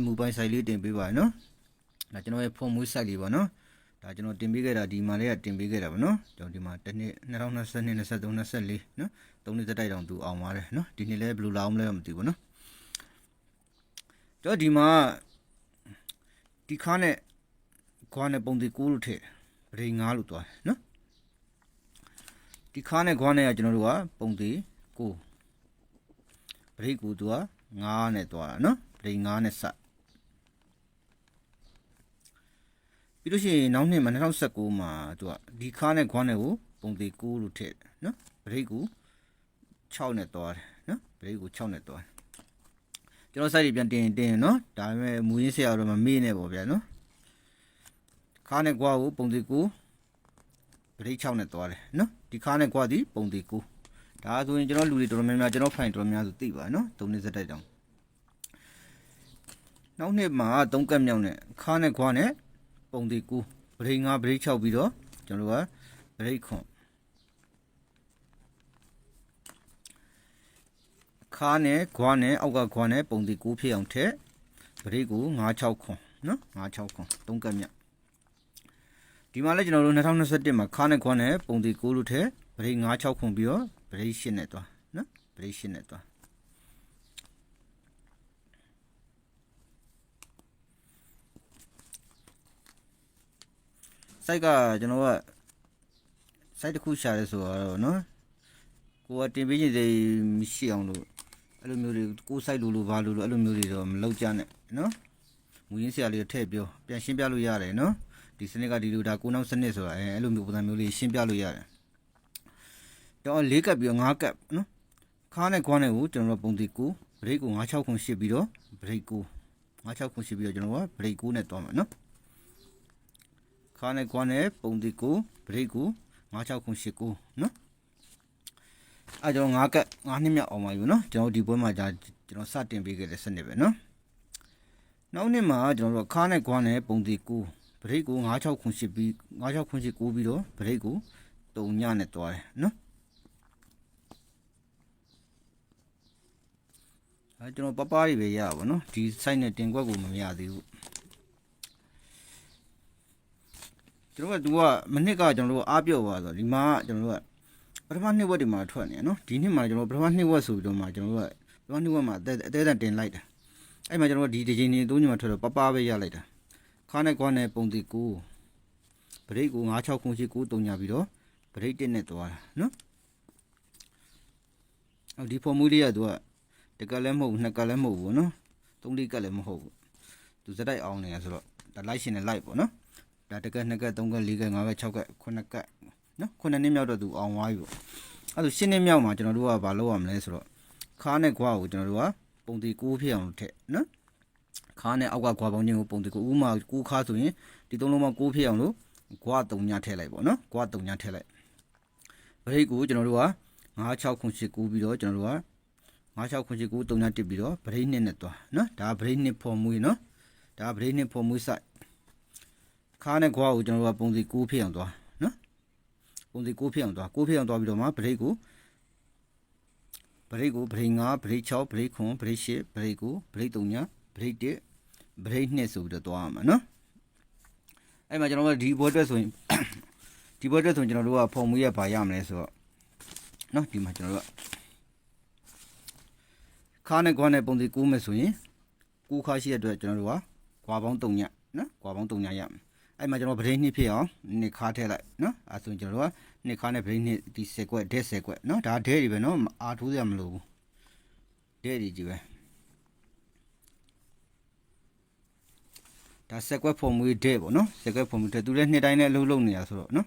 ရဲ့မူပိုင် site လေးတင်ပေးပါရနော်ဒါကျွန်တော်ရဲ့ဖုန်းမွေး site လေးပေါ့နော်ဒါကျွန်တော်တင်ပေးခဲ့တာဒီမှာလေးကတင်ပေးခဲ့တာပေါ့နော်ကျွန်တော်ဒီမှာတစ်နှစ်2022 23 24နော်သုံးနှစ်သက်တိုက်တောင်သူအောင်ပါတယ်နော်ဒီနှစ်လည်းဘယ်လိုလာအောင်လဲမသိဘူးနော်ကျွန်တော်ဒီမှာဒီခါနဲ့ခွာနဲ့ပုံတီကိုလို့ထည့်ပရိငါလို့သွားတယ်နော်ဒီခါနဲ့ခွာနဲ့ကကျွန်တော်တို့ကပုံတီကိုပရိကူသူက9နဲ့သွားတာနော်ပရိ9နဲ့စ ပြီးလို့ရှိရင်နောက်နှစ်မှာ2019မှာသူကဒီခါနဲ့ခွာနဲ့ကိုပုံတီကိုလို့ထည့်တယ်နော်ပရိကူ6နဲ့သွားတယ်နော်ပရိကူ6နဲ့သွားတယ်ကျွန်တော် site ပြန်တင်တင်နော်ဒါပေမဲ့မူရင်းဆရာတော့မမေ့နဲ့ပေါ့ဗျာနော်ခါနဲ့ကွာကိုပုံတီကိုပရိ6နဲ့သွားတယ်နော်ဒီခါနဲ့ကွာဒီပုံတီကိုဒါဆိုရင်ကျွန်တော်လူတွေတော်တော်များများကျွန်တော်ဖိုင်တော်တော်များဆိုသိပါနော်သုံးနှစ်စက်တိုက်တောင်နောက်နှစ်မှာသုံးကက်မြောက်နဲ့ခါနဲ့ခွာနဲ့ ပုံတီကိုပရိ5ပရိ6ပြီးတော့ကျွန်တော်တို့ကပရိခွန်ခါနဲ့ခွာနဲ့အောက်ကခွာနဲ့ပုံတီကိုဖြစ်အောင်ထက်ပရိကို9 6ခွန်နော်9 6ခွန်သုံးကက်မြောက်ဒီမှာလည်းကျွန်တော်တို့2021မှာခါနဲ့ခွာနဲ့ပုံတီကိုလို့ထက်ပရိ9 6ခွန်ပြီးတော့ပရိ8နဲ့သွားနော်ပရိ8နဲ့သွား စိုက်ကကျွန်တော်ကစိုက်တစ်ခုရှာရဲဆိုတော့နော်ကိုကတင်ပေးခြင်းစိမရှိအောင်လို့အဲ့လိုမျိုးတွေကိုစိုက်လို့လို့ဘာလို့လို့အဲ့လိုမျိုးတွေတော့မလုပ်ကြနဲ့နော်မူရင်းဆရာလေးထည့်ပြောပြန်ရှင်းပြလို့ရတယ်နော်ဒီစနစ်ကဒီလိုဒါကိုနောက်စနစ်ဆိုတာအဲအဲ့လိုမျိုးပုံစံမျိုးလေးရှင်းပြလို့ရတယ်တော့၄ကပ်ပြီးတော့၅ကပ်နော်ခါနဲ့ခွားနဲ့ကိုကျွန်တော်တို့ပုံတီကိုဘရိတ်ကို96ခုရှစ်ပြီးတော့ဘရိတ်ကို96ခုရှစ်ပြီးတော့ကျွန်တော်ကဘရိတ်ကိုနဲ့တွားမှာနော် ခါနဲ့ခွားနဲ့ပုံတီကိုဘရိတ်ကို96ခုရှစ်ကိုနော်အဲကျွန်တော်၅ကပ်၅နှစ်မြောက်အောင်ပါယူနော်ကျွန်တော်ဒီပွဲမှာဒါကျွန်တော်စတင်ပေးခဲ့တဲ့စနစ်ပဲနော်နောက်နှစ်မှာကျွန်တော်တို့ခါနဲ့ခွားနဲ့ပုံတီကိုဘရိတ်ကို96ခုရှစ်ပြီး96ခုရှစ်ကိုပြီးတော့ဘရိတ်ကိုတုံညနဲ့တွားတယ်နော်အဲကျွန်တော်ပပားတွေပဲရပါဘောနော်ဒီ site နဲ့တင်ကွက်ကိုမရသေးဘူး ကျွန်တော်ကသူကမနစ်ကကျွန်တော်တို့အားပြော့သွားဆိုဒီမှာကျွန်တော်တို့ကပထမနှစ်ဝက်တွေမှာထွက်နေရနော်ဒီနှစ်မှာကျွန်တော်ပထမနှစ်ဝက်ဆိုပြီးတော့မှကျွန်တော်တို့ကပထမနှစ်ဝက်မှာအသေးအသေးတန်တင်လိုက်တာအဲ့မှာကျွန်တော်တို့ဒီဒီချိန်နေသုံးညမှာထွက်တော့ပပားပဲရလိုက်တာခါနဲ့ကွာနဲ့ပုံတီကိုဘရိတ်ကို96ခုရှိ9တုံညာပြီးတော့ဘရိတ်တက်နဲ့သွားတာနော်အော်ဒီဖော်မူလေးကသူကတကလည်းမဟုတ်ဘူးနှစ်ကလည်းမဟုတ်ဘူးနော်သုံးလေးကလည်းမဟုတ်ဘူးသူစတိုက်အောင်နေရဆိုတော့ဒါလိုက်ရှင်နဲ့လိုက်ပေါ့နော် ဒါတကနှစ်ကသုံးကလေးကငါးက6က9ကနော်9နှစ်မြောက်တော့သူအောင်သွားပြီပေါ့အဲ့ဒါရှင်းနှစ်မြောက်မှာကျွန်တော်တို့ကဘာလုပ်ရမလဲဆိုတော့ခါနဲ့ခွားကိုကျွန်တော်တို့ကပုံတီကိုးဖြစ်အောင်ထည့်နော်ခါနဲ့အောက်ကခွာပေါင်းချင်းကိုပုံတီကိုဥမာကိုးခါဆိုရင်ဒီသုံးလုံးမှာကိုးဖြစ်အောင်လို့ခွား3ညထည့်လိုက်ပေါ့နော်ခွား3ညထည့်လိုက်ဘရိတ်ကိုကျွန်တော်တို့က9 6ခု8ကူးပြီးတော့ကျွန်တော်တို့က96ခုရှိကူ3ညတစ်ပြီးတော့ဗရိတ်နှစ်နဲ့သွားနော်ဒါဗရိတ်နှစ်ဖော်မွေးနော်ဒါဗရိတ်နှစ်ဖော်မွေးဆိုင် ခါနဲ့ခွားကိုကျွန်တော်တို့ကပုံစီ9ဖြစ်အောင်သွားနော်ပုံစီ9ဖြစ်အောင်သွား9ဖြစ်အောင်သွားပြီးတော့မှဗရိတ်ကိုဗရိတ်ကိုဗရိတ်5ဗရိတ်6ဗရိတ်9ဗရိတ်10ဗရိတ်9ဗရိတ်3ညဗရိတ်1ဗရိတ်2ဆိုပြီးတော့သွားရမှာနော်အဲ့မှာကျွန်တော်တို့ဒီဘောအတွက်ဆိုရင်ဒီဘောအတွက်ဆိုရင်ကျွန်တော်တို့ကဖော်မွေးရပါရမလဲဆိုတော့နော်ဒီမှာကျွန်တော်တို့ကခါနဲ့ခွာနဲ့ပုံစီကူးမယ်ဆိုရင်ကူးခါရှိတဲ့အတွက်ကျွန်တော်တို့ကခွာပေါင်း3ညနော်ခွာပေါင်း3ညရမယ် အဲ့မှာကျွန်တော်ဗရိတ်နှစ်ဖြစ်အောင်နှစ်ခါထည့်လိုက်နော်အဲဆိုရင်ကျွန်တော်တို့ကနှစ်ခါနဲ့ဗရိတ်နှစ်ဒီ10ကွက်ဒဲ10ကွက်နော်ဒါဒဲတွေပဲနော်အာထိုးရမလို့ဘူးဒဲတွေကြီးပဲဒါ10ကွက်ပုံမွေးဒဲပေါ့နော်10ကွက်ပုံမွေးဒဲသူလည်းနှစ်တိုင်းနဲ့အလုပ်လုပ်နေတာဆိုတော့နော်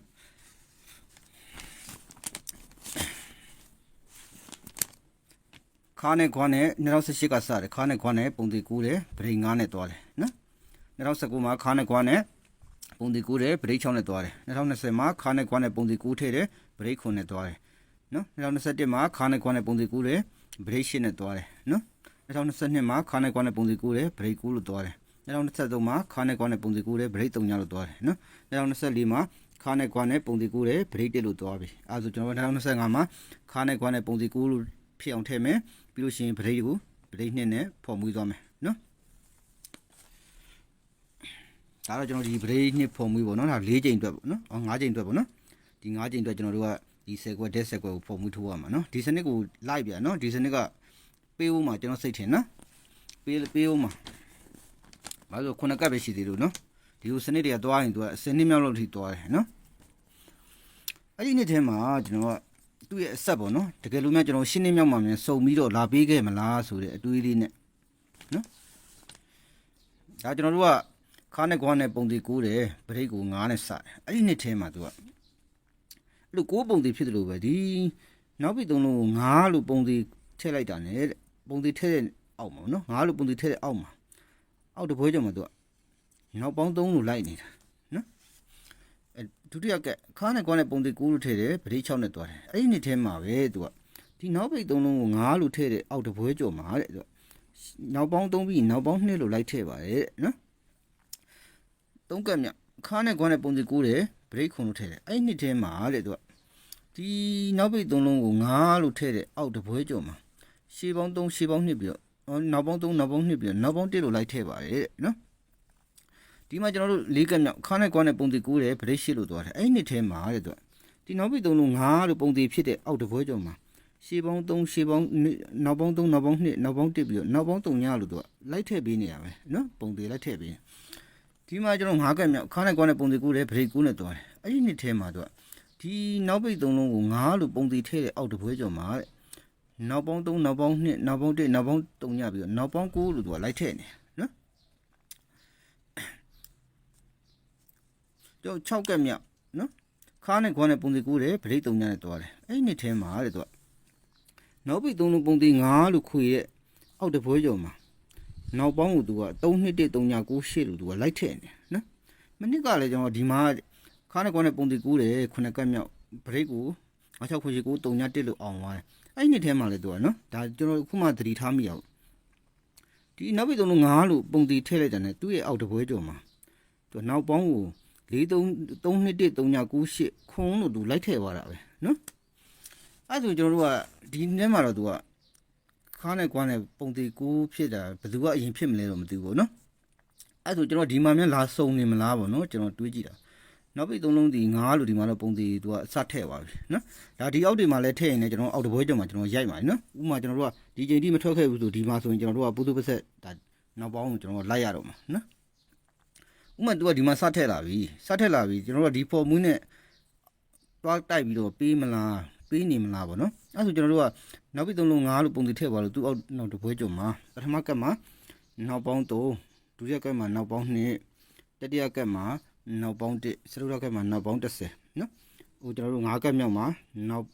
ခါနဲ့ခွာနဲ့2018ကစတယ်ခါနဲ့ခွာနဲ့ပုံတီကူးတယ်ဗရိတ်9နဲ့သွားတယ်နော်2019မှာခါနဲ့ခွာနဲ့ ပုံတီကူးတယ်ဗရိတ်6နဲ့သွားတယ်2020မှာခါနဲ့ခွာနဲ့ပုံတီကူးထည့်တယ်ဗရိတ်9နဲ့သွားတယ်နော်2021မှာခါနဲ့ခွာနဲ့ပုံတီကူးတယ်ဗရိတ်8နဲ့သွားတယ်နော်2022မှာခါနဲ့ခွာနဲ့ပုံတီကူးတယ်ဗရိတ်9လို့သွားတယ်2023မှာခါနဲ့ခွာနဲ့ပုံတီကူးတယ်ဗရိတ်3ညလို့သွားတယ်နော်2024မှာခါနဲ့ခွာနဲ့ပုံတီကူးတယ်ဗရိတ်1လို့သွားပြီအဲဆိုကျွန်တော်2025မှာခါနဲ့ခွာနဲ့ပုံတီကူးလို့ဖြစ်အောင်ထည့်မယ်ပြီးလို့ရှိရင်ဗရိတ်ကိုဗရိတ်နှစ်နဲ့ဖော်မွေးသွားမယ်နော် ဒါတော့ကျွန်တော်ဒီဗရိတ်နှစ်ဖုံမွေးပေါ့နော်ဒါ၄ချိန်အတွက်ပေါ့နော်အော်၅ချိန်အတွက်ပေါ့နော်ဒီ၅ချိန်အတွက်ကျွန်တော်တို့ကဒီ10ကွက်10ကွက်ကိုဖုံမွေးထိုးရမှာနော်ဒီစနစ်ကိုလိုက်ပြန်နော်ဒီစနစ်ကပေးဦးမှာကျွန်တော်စိတ်ထင်နော်ပေးပေးဦးမှာဘာလို့ခုနကပ်ပဲရှိသေးလို့နော်ဒီလိုစနစ်တွေကသွားရင်သူကအစနစ်မြောက်လို့ထိသွားတယ်နော်အဲ့ဒီနေ့ထဲမှာကျွန်တော်ကသူ့ရဲ့အဆက်ပေါ့နော်တကယ်လို့များကျွန်တော်ရှင်းနေမြောက်မှာမြန်စုံပြီးတော့လာပေးခဲ့မလားဆိုတဲ့အတွေးလေးနဲ့နော်ဒါကျွန်တော်တို့က ခါနဲ့ကွာနဲ့ပုံတီကိုးတယ်ဗရိတ်ကိုငားနဲ့စတယ်အဲ့ဒီနှစ်ထဲမှာသူကအဲ့လိုကိုးပုံတီဖြစ်တယ်လို့ပဲဒီနောက်ပြီးသုံးလုံးကိုငားလို့ပုံတီထည့်လိုက်တာ ਨੇ တဲ့ပုံတီထည့်တဲ့အောက်မှာနော်ငားလို့ပုံတီထည့်တဲ့အောက်မှာအောက်တပွဲကြောင့်မသူကနောက်ပေါင်းသုံးလို့လိုက်နေတာနော်အဲဒုတိယကခါနဲ့ကွာနဲ့ပုံတီကိုးလို့ထည့်တယ်ဗရိတ်6နဲ့သွားတယ်အဲ့ဒီနှစ်ထဲမှာပဲသူကဒီနောက်ပိတ်သုံးလုံးကိုငားလို့ထည့်တဲ့အောက်တပွဲကြောင့်မှာတဲ့သူကနောက်ပေါင်းသုံးပြီးနောက်ပေါင်း2လို့လိုက်ထည့်ပါတယ်တဲ့နော် သုံးကက်မြခါနဲ့ကွမ်းနဲ့ပုံစီကူးတယ်ဘရိတ်ခုံလို့ထည့်တယ်အဲ့ဒီနှစ်ထဲမှာတဲ့သူကဒီနောက်ပိတ်သုံးလုံးကိုငားလို့ထည့်တယ်အောက်တပွဲကြော်မှာရှေးပေါင်း3ရှေးပေါင်း2ပြီးတော့အော်နောက်ပေါင်း3နောက်ပေါင်း2ပြီးတော့နောက်ပေါင်း1လို့လိုက်ထည့်ပါတယ်တဲ့နော်ဒီမှာကျွန်တော်တို့လေးကက်မြောက်ခါနဲ့ကွမ်းနဲ့ပုံစီကူးတယ်ဗရိတ်ရှိလို့သွားတယ်အဲ့ဒီနှစ်ထဲမှာတဲ့သူကဒီနောက်ပိတ်သုံးလုံးငားလို့ပုံစီဖြစ်တဲ့အောက်တပွဲကြော်မှာရှေးပေါင်း3ရှေးပေါင်းနောက်ပေါင်း3နောက်ပေါင်း2နောက်ပေါင်း1ပြီးတော့နောက်ပေါင်း3ညလို့သူကလိုက်ထည့်ပေးနေရမယ်နော်ပုံစီလိုက်ထည့်ပေး ဒီမှာကျွန်တော်ငါးကက်မြောက်ခါနဲ့ကွာနဲ့ပုံစီကူးတယ်ဗရိတ်ကူးနဲ့သွားတယ်အဲ့ဒီနှစ်ထဲမှာတော့ဒီနောက်ပိတ်သုံးလုံးကိုငါးလို့ပုံစီထည့်တဲ့အောက်တပွဲကျော်မှာတဲ့နောက်ပေါင်း3နောက်ပေါင်း2နောက်ပေါင်း1နောက်ပေါင်း3ညပြီးတော့နောက်ပေါင်း9လို့သူကလိုက်ထည့်နေနော်ကျော်6ကက်မြောက်နော်ခါနဲ့ကွာနဲ့ပုံစီကူးတယ်ဗရိတ်3ညနဲ့သွားတယ်အဲ့ဒီနှစ်ထဲမှာတဲ့သူကနောက်ပိတ်သုံးလုံးပုံစီ9လို့ခွေတဲ့အောက်တပွဲကျော်မှာ နောက်ပေါင်းကိုသူက3နှစ်1 3ည98လို့သူကလိုက်ထည့်နေနော်မနစ်ကလည်းကျွန်တော်ဒီမှာခါနဲ့ကွာနဲ့ပုံတီကူးတယ်ခုနှစ်ကတ်မြောက်ဘရိတ်ကိုအချောက်ခွေရှိကို3ည1လို့အောင်သွားတယ်အဲ့ဒီနှစ်ထဲမှာလည်းသူကနော်ဒါကျွန်တော်ခုမှသတိထားမိအောင်ဒီနောက်ပြီးသုံးလို့9လို့ပုံတီထည့်လိုက်တယ်နဲ့သူ့ရဲ့အောက်တပွဲကျော်မှာသူနောက်ပေါင်းကို4 3 3နှစ်1 3ည98ခွန်းလို့သူလိုက်ထည့်သွားတာပဲနော်အဲ့ဒါဆိုကျွန်တော်တို့ကဒီနေ့မှာတော့သူက ခါနဲ့ကွာနဲ့ပုံတီကိုဖြစ်တာဘယ်သူကအရင်ဖြစ်မလဲတော့မသိဘူးပေါ့နော်အဲ့ဒါဆိုကျွန်တော်ဒီမှာမြန်လာစုံနေမလားပေါ့နော်ကျွန်တော်တွေးကြည့်တာနောက်ပြီးသုံးလုံးဒီငါးလို့ဒီမှာတော့ပုံတီသူကအစထည့်သွားပြီနော်ဒါဒီအောက်တွေမှာလည်းထည့်ရင်လည်းကျွန်တော်အောက်တပွဲကျော်မှာကျွန်တော်ရိုက်ပါတယ်နော်ဥပမာကျွန်တော်တို့ကဒီချိန်ထိမထွက်ခဲ့ဘူးဆိုဒီမှာဆိုရင်ကျွန်တော်တို့ကပုသူပဆက်ဒါနောက်ပေါင်းကိုကျွန်တော်လိုက်ရတော့မှာနော်ဥပမာသူကဒီမှာစထည့်လာပြီစထည့်လာပြီကျွန်တော်တို့ကဒီဖော်မူးနဲ့တွားတိုက်ပြီးတော့ပေးမလား ပေးနေမလားပေါ့နော်အဲ့ဒါဆိုကျွန်တော်တို့ကနောက်ပြီးသုံးလုံး9လို့ပုံစံထည့်ပါလို့သူ့အောက်နောက်တစ်ပွဲကြုံမှာပထမကက်မှာနောက်ပေါင်း3ဒုတိယကက်မှာနောက်ပေါင်း2တတိယကက်မှာနောက်ပေါင်း1စတုတ္ထကက်မှာနောက်ပေါင်း30နော်ဟိုကျွန်တော်တို့9ကက်မြောက်မှာနောက်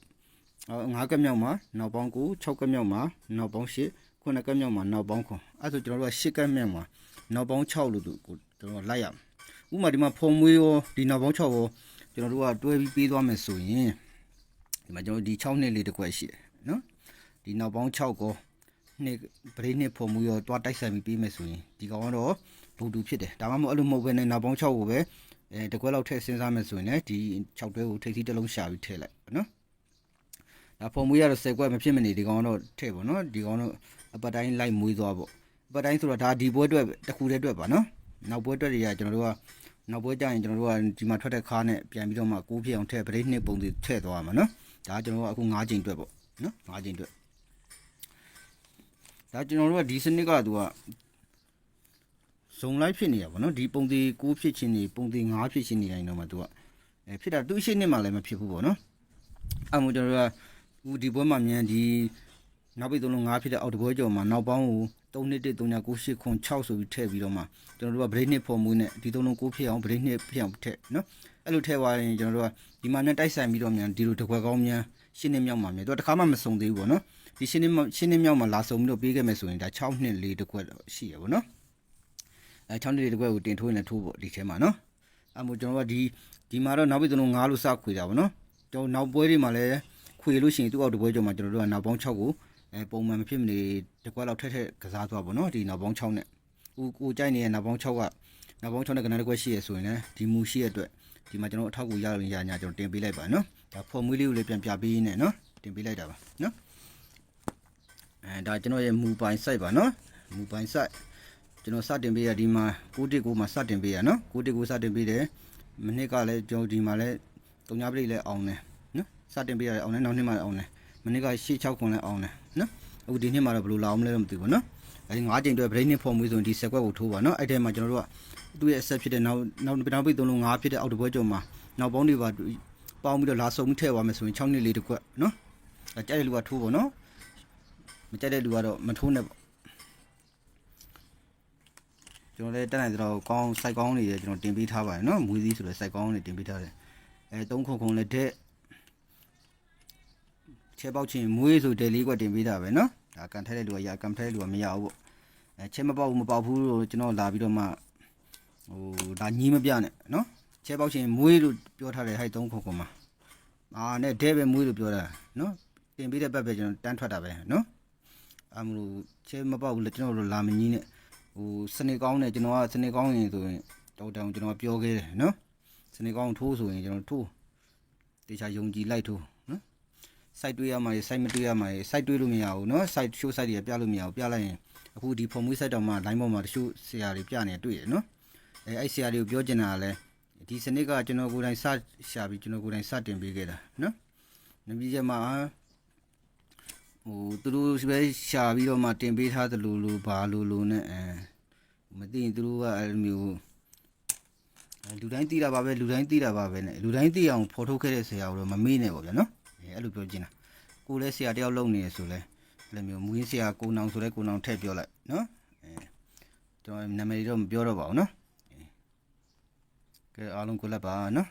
9ကက်မြောက်မှာနောက်ပေါင်း9 6ကက်မြောက်မှာနောက်ပေါင်း8 9ကက်မြောက်မှာနောက်ပေါင်း9အဲ့ဒါဆိုကျွန်တော်တို့က10ကက်မြောက်မှာနောက်ပေါင်း6လို့သူကိုကျွန်တော်လိုက်ရမယ်ဥပမာဒီမှာဖုံမွေးရောဒီနောက်ပေါင်း6ရောကျွန်တော်တို့ကတွဲပြီးပေးသွားမယ်ဆိုရင် ဒီမှာကျွန်တော်ဒီ6နှစ်လေးတစ်ခွက်ရှိတယ်နော်ဒီနောက်ပေါင်း6ကိုနှစ်ပရိနှစ်ဖုံမှုရောတွားတိုက်ဆိုင်ပြီးပြီးမယ်ဆိုရင်ဒီကောင်ကတော့ဘူတူဖြစ်တယ်ဒါမှမဟုတ်အဲ့လိုမဟုတ်ဘဲနဲ့နောက်ပေါင်း6ကိုပဲအဲတကွက်လောက်ထည့်စဉ်းစားမယ်ဆိုရင်လည်းဒီ6တွဲကိုထိပ်စီးတစ်လုံးရှာပြီးထည့်လိုက်ပေါ့နော်ဒါဖုံမှုရတော့10ကွက်မဖြစ်မနေဒီကောင်တော့ထည့်ပေါ့နော်ဒီကောင်တော့အပတ်တိုင်းလိုက်မွေးသွားပေါ့အပတ်တိုင်းဆိုတော့ဒါဒီပွဲအတွက်တစ်ခုတည်းအတွက်ပါနော်နောက်ပွဲအတွက်တွေကကျွန်တော်တို့ကနောက်ပွဲကျရင်ကျွန်တော်တို့ကဒီမှာထွက်တဲ့ခါနဲ့ပြန်ပြီးတော့မှကိုးဖြစ်အောင်ထည့်ပရိနှစ်ပုံစီထည့်သွားမှာနော် ဒါကျွန်တော်တို့ကအခု9ချိန်အတွက်ပေါ့နော်9ချိန်အတွက်ဒါကျွန်တော်တို့ကဒီစနစ်ကသူကဇုံလိုက်ဖြစ်နေရပါတော့ဒီပုံသေး6ဖြစ်ချင်းနေပုံသေး9ဖြစ်ချင်းနေတိုင်းတော့မှသူကအဲဖြစ်တာသူ့ရှိနှစ်မှလည်းမဖြစ်ဘူးပေါ့နော်အဲမို့ကျွန်တော်တို့ကဦးဒီဘွဲမှာမြန်ဒီနောက်ပိတ်သုံးလုံး9ဖြစ်တဲ့အောက်တဘွဲကျော်မှာနောက်ပေါင်းကို3နှစ်1 3 9 9 8 6ဆိုပြီးထည့်ပြီးတော့မှကျွန်တော်တို့က break နှစ်ပေါ်မူနဲ့ဒီသုံးလုံး9ဖြစ်အောင် break နှစ်ဖြစ်အောင်ထည့်နော် အဲ့လိုထည့်သွားရင်ကျွန်တော်တို့ကဒီမှာနဲ့တိုက်ဆိုင်ပြီးတော့မြန်ဒီလိုတကွက်ကောင်းမြန်ရှင်းနေမြောက်မှာမြန်သူကတစ်ခါမှမစုံသေးဘူးပေါ့နော်ဒီရှင်းနေရှင်းနေမြောက်မှာလာစုံပြီးတော့ပေးခဲ့မယ်ဆိုရင်ဒါ6နှစ်လေးတစ်ခွက်တော့ရှိရပါတော့အဲ6နှစ်လေးတစ်ခွက်ကိုတင်ထိုးရင်လည်းထိုးပေါ့ဒီထဲမှာနော်အဲမို့ကျွန်တော်ကဒီဒီမှာတော့နောက်ပြီးကျွန်တော်9လို့စခွေတာပေါ့နော်ကျွန်တော်နောက်ပွဲတွေမှာလည်းခွေလို့ရှိရင်သူ့အောက်တစ်ပွဲကျော်မှာကျွန်တော်တို့ကနောက်ပေါင်း6ကိုအဲပုံမှန်မဖြစ်မနေတစ်ခွက်လောက်ထက်ထက်ကစားသွားပေါ့နော်ဒီနောက်ပေါင်း6နဲ့ကိုကိုကြိုက်နေတဲ့နောက်ပေါင်း6ကနောက်ပေါင်း6နဲ့ကနတစ်ခွက်ရှိရဆိုရင်လည်းဒီမူရှိရအတွက် ဒီမှာကျွန်တော်အထောက်အကူရရင်ရညာကျွန်တော်တင်ပေးလိုက်ပါနော်ဒါဖော်မွေးလေးကိုလည်းပြန်ပြပေးနေနော်တင်ပေးလိုက်တာပါနော်အဲဒါကျွန်တော်ရဲ့မူပိုင် site ပါနော်မူပိုင် site ကျွန်ကျွန်တော်စတင်ပေးရဒီမှာ619မှာစတင်ပေးရနော်619စတင်ပေးတယ်မနစ်ကလည်းကျွန်တော်ဒီမှာလည်းတုံညာပရိလည်းအောင်တယ်နော်စတင်ပေးရတယ်အောင်တယ်နောက်နှစ်မှာလည်းအောင်တယ်မနစ်က86ခွန်လည်းအောင်တယ်နော်အခုဒီနှစ်မှာတော့ဘယ်လိုလာအောင်မလဲတော့မသိဘူးနော်အဲဒီ၅ချိန်အတွက်ဗရိတ်နှစ်ဖော်မှုဆိုရင်ဒီဆက်ကွက်ကိုထိုးပါနော်အဲ့ထဲမှာကျွန်တော်တို့က သူ့ရဲ့အဆက်ဖြစ်တဲ့နောက်နောက်ပထမပိတ်သုံးလုံး၅ဖြစ်တဲ့အောက်တပွဲကျော်မှာနောက်ပေါင်းတွေပါပေါင်းပြီးတော့လာစုံထည့်သွားမယ်ဆိုရင်6နှစ်လေးတစ်ခွက်နော်အဲကြိုက်တဲ့လူကထိုးပါနော်မကြိုက်တဲ့လူကတော့မထိုးနဲ့ပေါ့ကျွန်တော်လည်းတက်နိုင်သလောက်ကောင်းစိုက်ကောင်းနေတယ်ကျွန်တော်တင်ပေးထားပါတယ်နော်မွေးသီးဆိုတော့စိုက်ကောင်းနေတင်ပေးထားတယ်အဲသုံးခုခုံလည်းတဲ့ချဲပေါက်ချင်းမွေးဆိုတယ်လေးကွက်တင်ပေးတာပဲနော်ဒါကန်ထဲတဲ့လူကရကန်ထဲတဲ့လူကမရဘူးပေါ့အဲချဲမပေါက်ဘူးမပေါက်ဘူးလို့ကျွန်တော်လာပြီးတော့မှ ဟိုဒါညီးမပြနဲ့နော်ချဲပေါက်ချင်းမွေးလို့ပြောထားတယ်ဟဲ့သုံးခုခုံမှာအာနဲ့တဲ့ပဲမွေးလို့ပြောတာနော်တင်ပေးတဲ့ဘက်ပဲကျွန်တော်တန်းထွက်တာပဲနော်အမလို့ချဲမပေါက်ဘူးလေကျွန်တော်တို့လာမညီးနဲ့ဟိုစနေကောင်းနဲ့ကျွန်တော်ကစနေကောင်းရင်ဆိုရင်တော်တောင်ကျွန်တော်ပြောခဲ့တယ်နော်စနေကောင်းထိုးဆိုရင်ကျွန်တော်ထိုးတေချာယုံကြည်လိုက်ထိုးနော်စိုက်တွေးရမှာစိုက်မတွေးရမှာစိုက်တွေးလို့မရဘူးနော်စိုက်ရှိုးစိုက်တွေပြလို့မရဘူးပြလိုက်ရင်အခုဒီဖုံမွေးစိုက်တောင်မှ line ပေါ်မှာတချို့ဆရာတွေပြနေတွေ့ရနော် အဲအဲ့ဆရာတွေကိုပြောချင်တာကလည်းဒီစနစ်ကကျွန်တော်ကိုယ်တိုင်စရှာပြီးကျွန်တော်ကိုယ်တိုင်စတင်ပေးခဲ့တာနော်နမီးချက်မှာဟိုသူတို့ပဲရှာပြီးတော့မှတင်ပေးထားသလိုလိုဘာလိုလိုနဲ့အဲမသိရင်သူတို့ကအဲ့လိုမျိုးအဲလူတိုင်းသိတာပါပဲလူတိုင်းသိတာပါပဲနဲ့လူတိုင်းသိအောင်ဖော်ထုတ်ခဲ့တဲ့ဆရာကိုတော့မမေ့နဲ့ပေါ့ဗျာနော်အဲအဲ့လိုပြောချင်တာကိုလည်းဆရာတယောက်လုပ်နေရဆိုလဲအဲ့လိုမျိုးမူရင်းဆရာကိုနောင်ဆိုလဲကိုနောင်ထည့်ပြောလိုက်နော်အဲကျွန်တော်နာမည်တော့မပြောတော့ပါဘူးနော်အဲ အားလုံးကိုလက်ပါနော်